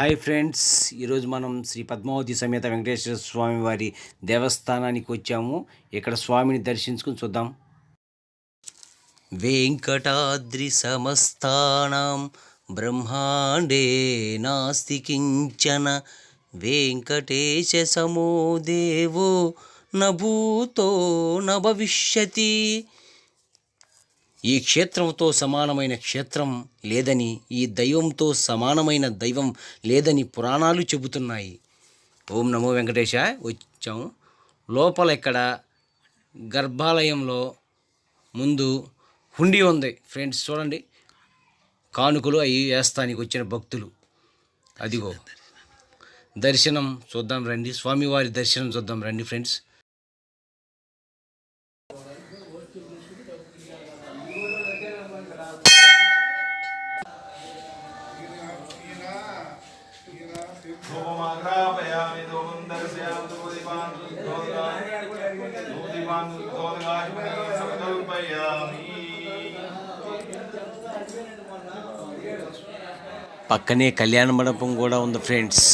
Hi friends ఈరోజు మనం శ్రీ పద్మావతి సమేత వెంకటేశ్వర స్వామి వారి దేవస్థానానికి వచ్చాము. ఇక్కడ స్వామిని దర్శించుకుని చూద్దాం. వెంకటాద్రి సమస్తానాం బ్రహ్మాండే నాస్తి కించన. వెంకటేశ సమో దేవో నభూతో న భవిష్యతి ఈ క్షేత్రంతో సమానమైన క్షేత్రం లేదని ఈ దైవంతో సమానమైన దైవం లేదని పురాణాలు చెబుతున్నాయి. ఓం నమో వెంకటేశ వచ్చాము లోపల ఇక్కడ గర్భాలయంలో ముందు హుండీ ఉంది. ఫ్రెండ్స్ చూడండి. కానుకలు అవి వేస్తానికి వచ్చిన భక్తులు. అదిగో. దర్శనం చూద్దాం రండి. స్వామివారి దర్శనం చూద్దాం రండి ఫ్రెండ్స్. धूपमाघ्रापयामि धूपं दर्शयामि धूपदीपान् धूपदीपान् धूपदीपान् संकल्पयामि పక్కనే కళ్యాణ మండపం కూడా ఉంది ఫ్రెండ్స్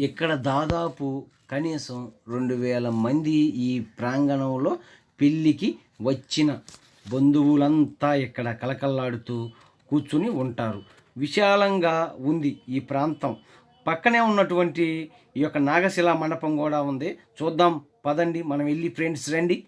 ఇక్కడ దాదాపు కనీసం రెండు వేల మంది ఈ ప్రాంగణంలో పెళ్ళికి వచ్చిన బంధువులంతా ఇక్కడ కలకల్లాడుతూ కూర్చుని ఉంటారు విశాలంగా ఉంది ఈ ప్రాంతం. పక్కనే ఉన్నటువంటి ఈ యొక్క నాగశిలా మండపం కూడా ఉంది. చూద్దాం. పదండి. మనం వెళ్ళి ఫ్రెండ్స్ రండి.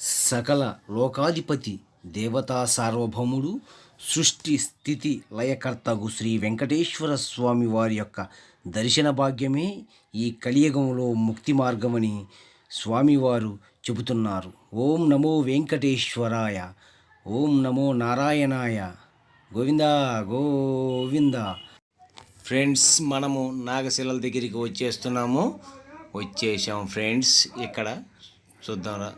సకల లోకాధిపతి దేవతా సార్వభౌముడు సృష్టి స్థితి లయకర్తగు శ్రీ వెంకటేశ్వర స్వామి వారి యొక్క దర్శన భాగ్యమే ఈ కలియుగంలో ముక్తి మార్గమని స్వామివారు చెబుతున్నారు. ఓం నమో వెంకటేశ్వరాయ ఓం నమో నారాయణాయ. గోవింద గోవింద. ఫ్రెండ్స్ మనము నాగశిలల దగ్గరికి వచ్చేస్తున్నాము. వచ్చేసాం ఫ్రెండ్స్ ఇక్కడ చూద్దాంరా.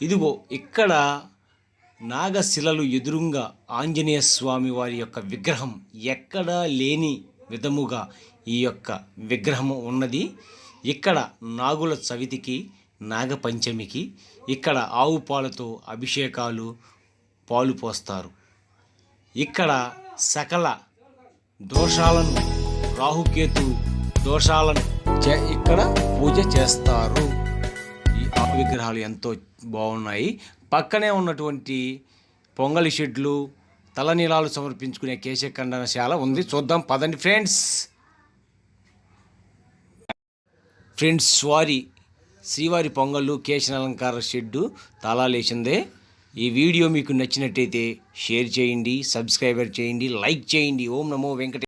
ఇదిగో ఇక్కడ నాగశిలలు ఎదురుంగా ఆంజనేయ స్వామి వారి యొక్క విగ్రహం ఎక్కడా లేని విధముగా ఈ యొక్క విగ్రహం ఉన్నది. ఇక్కడ నాగుల చవితికి నాగపంచమికి ఇక్కడ ఆవు పాలతో అభిషేకాలు పాలు పోస్తారు. ఇక్కడ సకల దోషాలను రాహుకేతు దోషాలను చే- ఇక్కడ పూజ చేస్తారు. ఈ ఆ విగ్రహాలు ఎంతో బాగున్నాయి. పక్కనే ఉన్నటువంటి పొంగలి షెడ్లు తలనీలాలు సమర్పించుకునే కేశఖండనశాల ఉంది. చూద్దాం పదండి ఫ్రెండ్స్. ఫ్రెండ్స్ స్వారి శ్రీవారి పొంగళ్ళు కేశనాలంకార షెడ్డు తాళాలేసిందే. ఈ వీడియో మీకు నచ్చినట్టయితే షేర్ చేయండి సబ్స్క్రైబర్ చేయండి లైక్ చేయండి. ఓం నమో వెంకటే